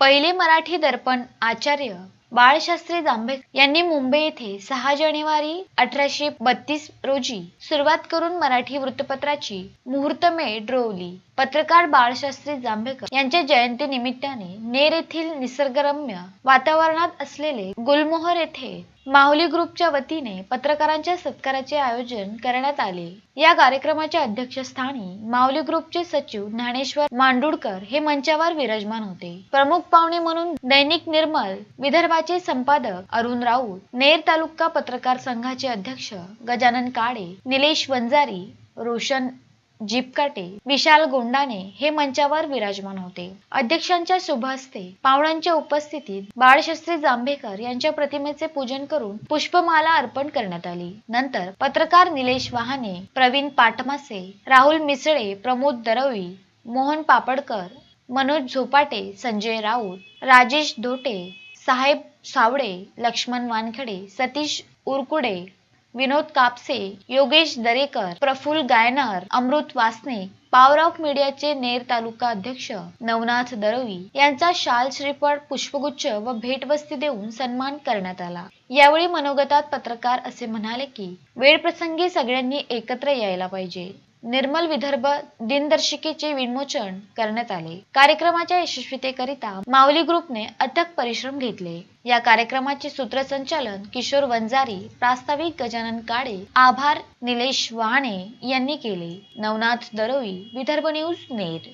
पहिले मराठी दर्पण आचार्य बाळशास्त्री जांभेकर यांनी मुंबई येथे सहा जानेवारी अठराशे बत्तीस रोजी सुरुवात करून मराठी वृत्तपत्राची मुहूर्तमेढ रोवली पत्रकार बाळशास्त्री जांभेकर यांच्या जयंती निमित्ताने नेर येथील निसर्गरम्य वातावरणात असलेले गुलमोहर येथे माहुली ग्रुपच्या वतीने पत्रकारांच्या सत्काराचे आयोजन करण्यात आले. या कार्यक्रमाच्या अध्यक्षस्थानी माऊली ग्रुपचे सचिव ज्ञानेश्वर मांडुडकर हे मंचावर विराजमान होते. प्रमुख पाहुणे म्हणून दैनिक निर्मल विदर्भाचे संपादक अरुण राऊत नेर तालुका पत्रकार संघाचे अध्यक्ष गजानन काळे निलेश वंजारी रोशन जीपकाटे विशाल गोंडाने हे मंचावर विराजमान होते. अध्यक्षांच्या शुभ हस्ते पाहुण्यांच्या उपस्थितीत बाळशास्त्री जांभेकर यांच्या प्रतिमेचे पूजन करून पुष्पमाला अर्पण करण्यात आली. नंतर पत्रकार निलेश वाहने प्रवीण पाटमासे राहुल मिसळे प्रमोद दरवी मोहन पापडकर मनोज झोपाटे संजय राऊत राजेश धोटे साहेब सावडे लक्ष्मण वानखडे सतीश उरकुडे विनोद कापसे योगेश दरेकर प्रफुल गायनर अमृत वासने पॉवर मीडियाचे नेर तालुका अध्यक्ष नवनाथ दरवी यांचा शाल श्रीफळ पुष्पगुच्छ व भेटवस्ती देऊन सन्मान करण्यात आला. यावेळी मनोगतात पत्रकार असे म्हणाले की वेळ प्रसंगी सगळ्यांनी एकत्र यायला पाहिजे. निर्मल विदर्भ दिनदर्शिकेचे विमोचन करण्यात आले. कार्यक्रमाच्या यशस्वीतेकरिता माऊली ग्रुपने अथक परिश्रम घेतले. या कार्यक्रमाचे सूत्रसंचालन किशोर वंजारी प्रास्ताविक गजानन काळे आभार निलेश वहाणे यांनी केले. नवनाथ दरोई विदर्भ न्यूज नेर